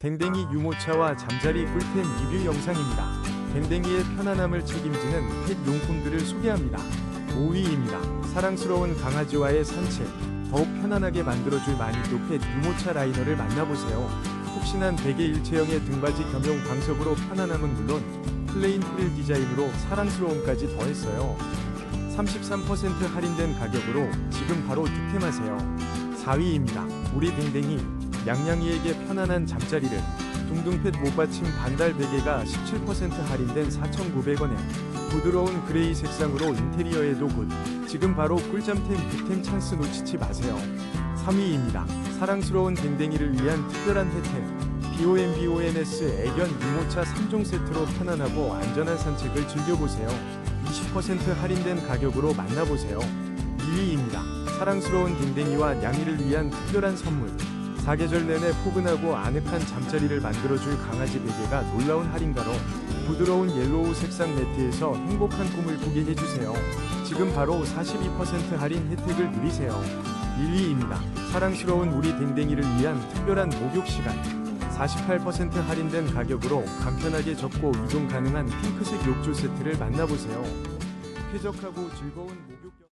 댕댕이 유모차와 잠자리 꿀템 리뷰 영상입니다. 댕댕이의 편안함을 책임지는 펫 용품들을 소개합니다. 5위입니다. 사랑스러운 강아지와의 산책. 더욱 편안하게 만들어줄 마니또 펫 유모차 라이너를 만나보세요. 푹신한 베개 일체형의 등받이 겸용 광석으로 편안함은 물론 플레인 프릴 디자인으로 사랑스러움까지 더했어요. 33% 할인된 가격으로 지금 바로 득템하세요. 4위입니다. 우리 댕댕이 양양이에게 편안한 잠자리를 둥둥펫 못받침 반달 베개가 17% 할인된 4,900원에 부드러운 그레이 색상으로 인테리어에도 굿. 지금 바로 꿀잠템 득템 찬스 놓치지 마세요. 3위입니다. 사랑스러운 댕댕이를 위한 특별한 혜택. BOMBONS 애견 유모차 3종 세트로 편안하고 안전한 산책을 즐겨보세요. 20% 할인된 가격으로 만나보세요. 2위입니다. 사랑스러운 댕댕이와 냥이를 위한 특별한 선물 사계절 내내 포근하고 아늑한 잠자리를 만들어줄 강아지 베개가 놀라운 할인가로 부드러운 옐로우 색상 매트에서 행복한 꿈을 꾸게 해주세요. 지금 바로 42% 할인 혜택을 누리세요. 1위입니다. 사랑스러운 우리 댕댕이를 위한 특별한 목욕 시간. 48% 할인된 가격으로 간편하게 접고 이동 가능한 핑크색 욕조 세트를 만나보세요. 쾌적하고 즐거운 목욕 경...